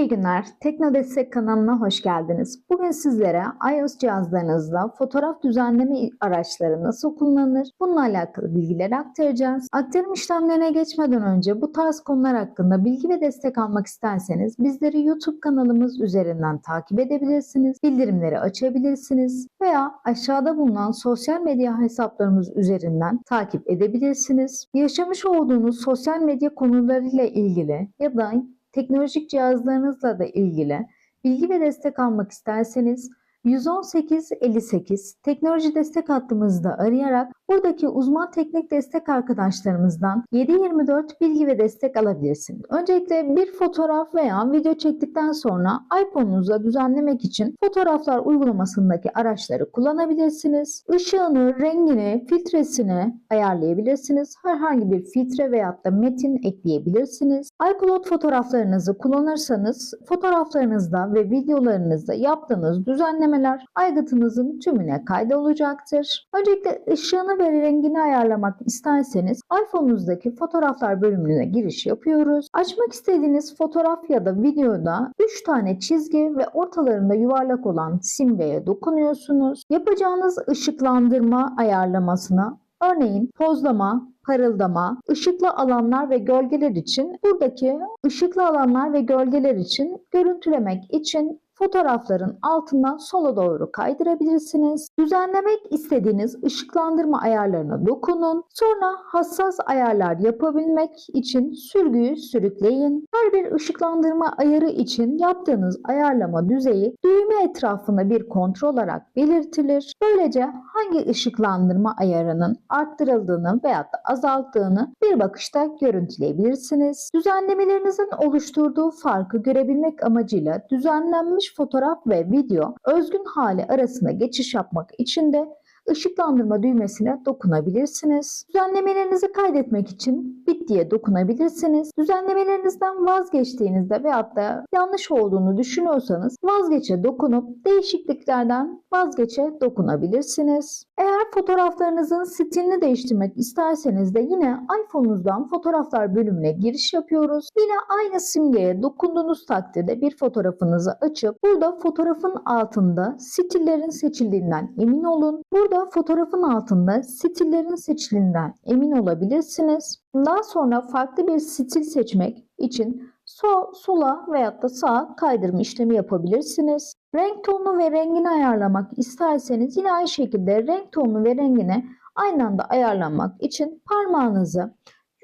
İyi günler. Tekno Destek kanalına hoş geldiniz. Bugün sizlere iOS cihazlarınızda fotoğraf düzenleme araçları nasıl kullanılır? Bununla alakalı bilgileri aktaracağız. Aktarım işlemlerine geçmeden önce bu tarz konular hakkında bilgi ve destek almak isterseniz bizleri YouTube kanalımız üzerinden takip edebilirsiniz. Bildirimleri açabilirsiniz veya aşağıda bulunan sosyal medya hesaplarımız üzerinden takip edebilirsiniz. Yaşamış olduğunuz sosyal medya konularıyla ilgili ya da teknolojik cihazlarınızla da ilgili bilgi ve destek almak isterseniz 118 58 teknoloji destek hattımızda arayarak buradaki uzman teknik destek arkadaşlarımızdan 7/24 bilgi ve destek alabilirsiniz. Öncelikle bir fotoğraf veya video çektikten sonra iPhone'unuza düzenlemek için fotoğraflar uygulamasındaki araçları kullanabilirsiniz. Işığını, rengini, filtresini ayarlayabilirsiniz. Herhangi bir filtre veyahut da metin ekleyebilirsiniz. iCloud fotoğraflarınızı kullanırsanız fotoğraflarınızda ve videolarınızda yaptığınız düzenlemeler aygıtınızın tümüne kaydolacaktır. Öncelikle ışığını ve rengini ayarlamak isterseniz iPhone'unuzdaki fotoğraflar bölümüne giriş yapıyoruz. Açmak istediğiniz fotoğraf ya da videoda 3 tane çizgi ve ortalarında yuvarlak olan simgeye dokunuyorsunuz. Yapacağınız ışıklandırma ayarlamasına Örneğin tozlama, parıldama, ışıklı alanlar ve gölgeler için buradaki ışıklı alanlar ve gölgeler için görüntülemek için fotoğrafların altından sola doğru kaydırabilirsiniz. Düzenlemek istediğiniz ışıklandırma ayarlarına dokunun. Sonra hassas ayarlar yapabilmek için sürgüyü sürükleyin. Her bir ışıklandırma ayarı için yaptığınız ayarlama düzeyi düğme etrafında bir kontrol olarak belirtilir. Böylece hangi ışıklandırma ayarının arttırıldığını veya da azalttığını bir bakışta görüntüleyebilirsiniz. Düzenlemelerinizin oluşturduğu farkı görebilmek amacıyla düzenlenmiş fotoğraf ve video özgün hali arasında geçiş yapmak için de ışıklandırma düğmesine dokunabilirsiniz. Düzenlemelerinizi kaydetmek için bittiye dokunabilirsiniz. Düzenlemelerinizden vazgeçtiğinizde veyahut da yanlış olduğunu düşünüyorsanız vazgeçe dokunup değişikliklerden vazgeçe dokunabilirsiniz. Eğer fotoğraflarınızın stilini değiştirmek isterseniz de yine iPhone'unuzdan fotoğraflar bölümüne giriş yapıyoruz. Yine aynı simgeye dokunduğunuz takdirde bir fotoğrafınızı açıp burada fotoğrafın altında stillerin seçildiğinden emin olun. Burada fotoğrafın altında stillerin seçildiğinden emin olabilirsiniz. Daha sonra farklı bir stil seçmek için sol, sola veyahut da sağa kaydırma işlemi yapabilirsiniz. Renk tonunu ve rengini ayarlamak isterseniz yine aynı şekilde renk tonunu ve rengini aynı anda ayarlamak için parmağınızı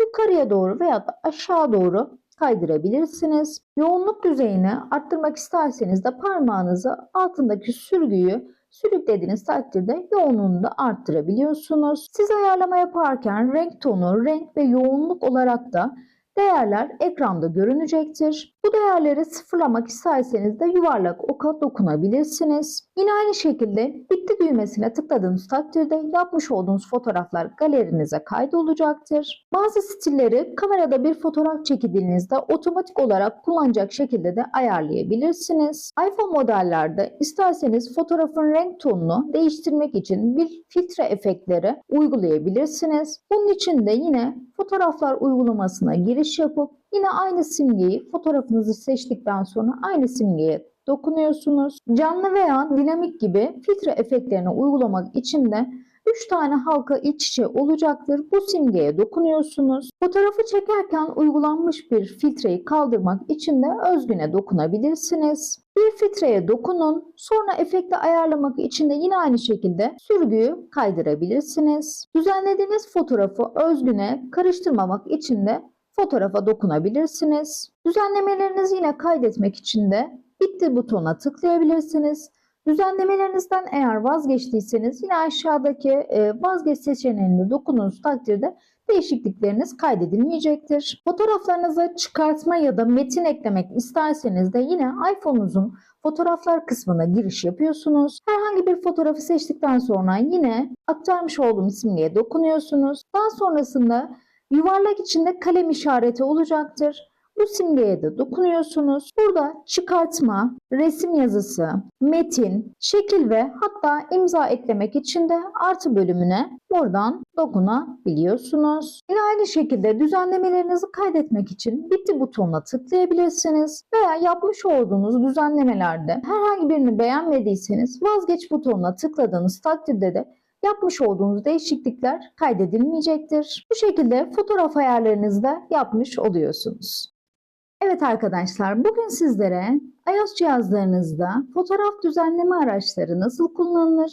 yukarıya doğru veya da aşağı doğru kaydırabilirsiniz. Yoğunluk düzeyini arttırmak isterseniz de parmağınızı altındaki sürgüyü sürüklediğiniz takdirde yoğunluğunu da arttırabiliyorsunuz. Siz ayarlama yaparken renk tonu, renk ve yoğunluk olarak da değerler ekranda görünecektir. Bu değerleri sıfırlamak isterseniz de yuvarlak oka dokunabilirsiniz. Yine aynı şekilde bitti düğmesine tıkladığınız takdirde yapmış olduğunuz fotoğraflar galerinize kaydolacaktır. Bazı stilleri kamerada bir fotoğraf çekildiğinizde otomatik olarak kullanacak şekilde de ayarlayabilirsiniz. iPhone modellerde isterseniz fotoğrafın renk tonunu değiştirmek için bir filtre efektleri uygulayabilirsiniz. Bunun için de yine fotoğraflar uygulamasına giriş yapıp yine aynı simgeyi fotoğrafınızı seçtikten sonra aynı simgeye dokunuyorsunuz. Canlı veya dinamik gibi filtre efektlerini uygulamak için de 3 tane halka iç içe olacaktır. Bu simgeye dokunuyorsunuz. Fotoğrafı çekerken uygulanmış bir filtreyi kaldırmak için de özgüne dokunabilirsiniz. Bir filtreye dokunun. Sonra efekti ayarlamak için de yine aynı şekilde sürgüyü kaydırabilirsiniz. Düzenlediğiniz fotoğrafı özgüne karıştırmamak için de fotoğrafa dokunabilirsiniz. Düzenlemelerinizi yine kaydetmek için de bitti butonuna tıklayabilirsiniz. Düzenlemelerinizden eğer vazgeçtiyseniz yine aşağıdaki e, vazgeç seçeneğine dokunduğunuz takdirde değişiklikleriniz kaydedilmeyecektir. Fotoğraflarınıza çıkartma ya da metin eklemek isterseniz de yine iPhone'unuzun fotoğraflar kısmına giriş yapıyorsunuz. Herhangi bir fotoğrafı seçtikten sonra yine aktarmış olduğum simgeye dokunuyorsunuz. Daha sonrasında yuvarlak içinde kalem işareti olacaktır. Bu simgeye de dokunuyorsunuz. Burada çıkartma, resim yazısı, metin, şekil ve hatta imza eklemek için de artı bölümüne buradan dokunabiliyorsunuz. Yine aynı şekilde düzenlemelerinizi kaydetmek için bitti butonuna tıklayabilirsiniz veya yapmış olduğunuz düzenlemelerde herhangi birini beğenmediyseniz vazgeç butonuna tıkladığınız takdirde de yapmış olduğunuz değişiklikler kaydedilmeyecektir. Bu şekilde fotoğraf ayarlarınızı da yapmış oluyorsunuz. Evet arkadaşlar bugün sizlere iOS cihazlarınızda fotoğraf düzenleme araçları nasıl kullanılır?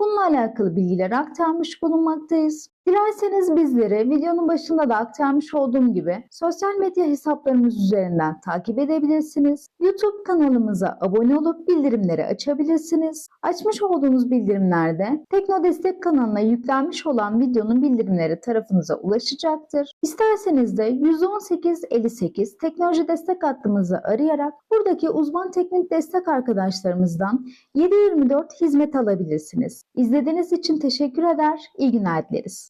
Bununla alakalı bilgileri aktarmış bulunmaktayız. Dilerseniz bizleri videonun başında da aktarmış olduğum gibi sosyal medya hesaplarımız üzerinden takip edebilirsiniz. YouTube kanalımıza abone olup bildirimleri açabilirsiniz. Açmış olduğunuz bildirimlerde Tekno Destek kanalına yüklenmiş olan videonun bildirimleri tarafınıza ulaşacaktır. İsterseniz de 11858 teknoloji destek hattımızı arayarak buradaki uzman teknik destek arkadaşlarımızdan 7/24 hizmet alabilirsiniz. İzlediğiniz için teşekkür eder, iyi günler dileriz.